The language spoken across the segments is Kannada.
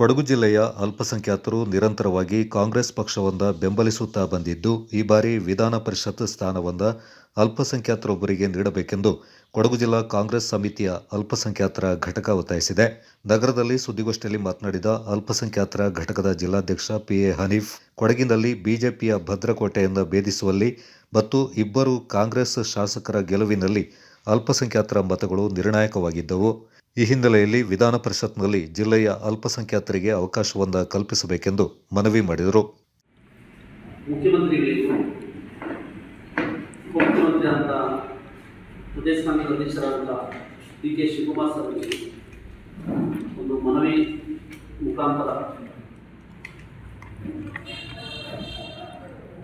ಕೊಡಗು ಜಿಲ್ಲೆಯ ಅಲ್ಪಸಂಖ್ಯಾತರು ನಿರಂತರವಾಗಿ ಕಾಂಗ್ರೆಸ್ ಪಕ್ಷವೊಂದ ಬೆಂಬಲಿಸುತ್ತಾ ಬಂದಿದ್ದು, ಈ ಬಾರಿ ವಿಧಾನ ಪರಿಷತ್ ಸ್ಥಾನವೊಂದ ಅಲ್ಪಸಂಖ್ಯಾತರೊಬ್ಬರಿಗೆ ನೀಡಬೇಕೆಂದು ಕೊಡಗು ಜಿಲ್ಲಾ ಕಾಂಗ್ರೆಸ್ ಸಮಿತಿಯ ಅಲ್ಪಸಂಖ್ಯಾತರ ಘಟಕ ಒತ್ತಾಯಿಸಿದೆ. ನಗರದಲ್ಲಿ ಸುದ್ದಿಗೋಷ್ಠಿಯಲ್ಲಿ ಮಾತನಾಡಿದ ಅಲ್ಪಸಂಖ್ಯಾತರ ಘಟಕದ ಜಿಲ್ಲಾಧ್ಯಕ್ಷ ಪಿಎ ಹನೀಫ್, ಕೊಡಗಿನಲ್ಲಿ ಬಿಜೆಪಿಯ ಭದ್ರಕೋಟೆಯಿಂದ ಭೇದಿಸುವಲ್ಲಿ ಮತ್ತು ಇಬ್ಬರು ಕಾಂಗ್ರೆಸ್ ಶಾಸಕರ ಗೆಲುವಿನಲ್ಲಿ ಅಲ್ಪಸಂಖ್ಯಾತರ ಮತಗಳು ನಿರ್ಣಾಯಕವಾಗಿದ್ದವು. ಈ ಹಿನ್ನೆಲೆಯಲ್ಲಿ ವಿಧಾನ ಪರಿಷತ್ನಲ್ಲಿ ಜಿಲ್ಲೆಯ ಅಲ್ಪಸಂಖ್ಯಾತರಿಗೆ ಅವಕಾಶವೊಂದ ಕಲ್ಪಿಸಬೇಕೆಂದು ಮನವಿ ಮಾಡಿದರು.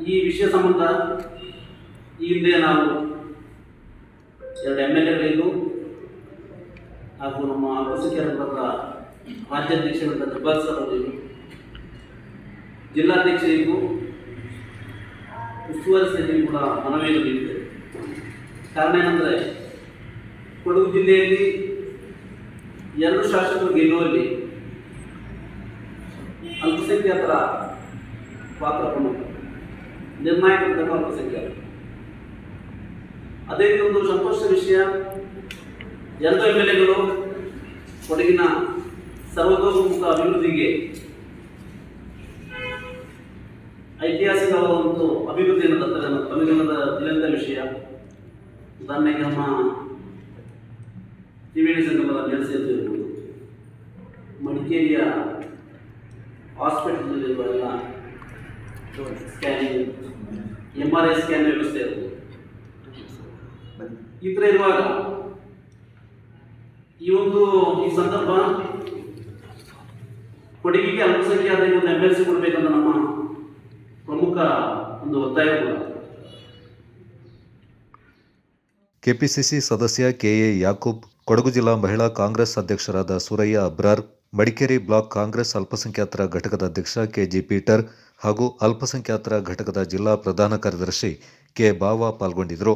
ಈ ವಿಷಯ ಸಂಬಂಧ ಈ ಹಿಂದೆ ನಾವು ಎರಡು ಎಂ ಎಲ್ ಎಗಳಿಗೂ ಹಾಗೂ ನಮ್ಮ ಅಲ್ಪಸಂಖ್ಯಾತರ ರಾಜ್ಯಾಧ್ಯಕ್ಷರಾದ ಜಬ್ಬಾರ್ ಸರ್ ಅವರಿಗೂ ಜಿಲ್ಲಾಧ್ಯಕ್ಷರಿಗೂ ಉಸ್ತುವಾರಿ ಸಮಿತಿ ಕೂಡ ಮನವಿಯನ್ನು ನೀಡಿದೆ ಕಾರಣ ಏನಂದರೆ, ಕೊಡಗು ಜಿಲ್ಲೆಯಲ್ಲಿ ಎರಡು ಶಾಸಕರು ಗೆಲ್ಲುವಲ್ಲಿ ಅಲ್ಪಸಂಖ್ಯಾತರ ಪಾತ್ರ ಪ್ರಮುಖ. ನಿರ್ಣಾಯಕ ಅಲ್ಪಸಂಖ್ಯಾತ. ಅದೇ ಒಂದು ಸಂತೋಷದ ವಿಷಯ ಎರಡು ಎಂ ಎಲ್ ಕೊಡಗಿನ ಸರ್ವತೋಮುಖ ಅಭಿವೃದ್ಧಿಗೆ ಐತಿಹಾಸಿಕವಾದ ಒಂದು ಅಭಿವೃದ್ಧಿಯನ್ನು ತರ್ತಾರೆ ನಮ್ಮ ದಿನದ ವಿಷಯ. ಉದಾಹರಣೆಗೆ ನಮ್ಮ ತ್ರಿವೇಣಿ ಸಂಗಮದ ನೆಲೆಸಿದ್ದು ಇರ್ಬೋದು ಮಡಿಕೇರಿಯ ಹಾಸ್ಪಿಟಲ್ನಲ್ಲಿರುವ ಎಲ್ಲ scanning M R I scan ವ್ಯವಸ್ಥೆ ಇರ್ಬೋದು. ಈ ಥರ ಇರುವಾಗ ಈ ಒಂದು, ಈ ಸಂದರ್ಭ ಕೊಡಗಿಗೆ ಅಲ್ಪಸಂಖ್ಯಾತ ಒಂದು ಎಂ ಎಲ್ ಸಿ ಕೊಡಬೇಕಂತ ನಮ್ಮ ಪ್ರಮುಖ ಒಂದು ಒತ್ತಾಯ ಕೂಡ. ಕೆಪಿಸಿಸಿ ಸದಸ್ಯ ಕೆಎ ಯಾಕೂಬ್, ಕೊಡಗು ಜಿಲ್ಲಾ ಮಹಿಳಾ ಕಾಂಗ್ರೆಸ್ ಅಧ್ಯಕ್ಷರಾದ ಸುರಯ್ಯ ಅಬ್ರಾರ್, ಮಡಿಕೇರಿ ಬ್ಲಾಕ್ ಕಾಂಗ್ರೆಸ್ ಅಲ್ಪಸಂಖ್ಯಾತರ ಘಟಕದ ಅಧ್ಯಕ್ಷ ಕೆಜಿ ಪೀಟರ್ ಹಾಗೂ ಅಲ್ಪಸಂಖ್ಯಾತರ ಘಟಕದ ಜಿಲ್ಲಾ ಪ್ರಧಾನ ಕಾರ್ಯದರ್ಶಿ ಕೆ ಬಾವ ಪಾಲ್ಗೊಂಡಿದ್ದರು.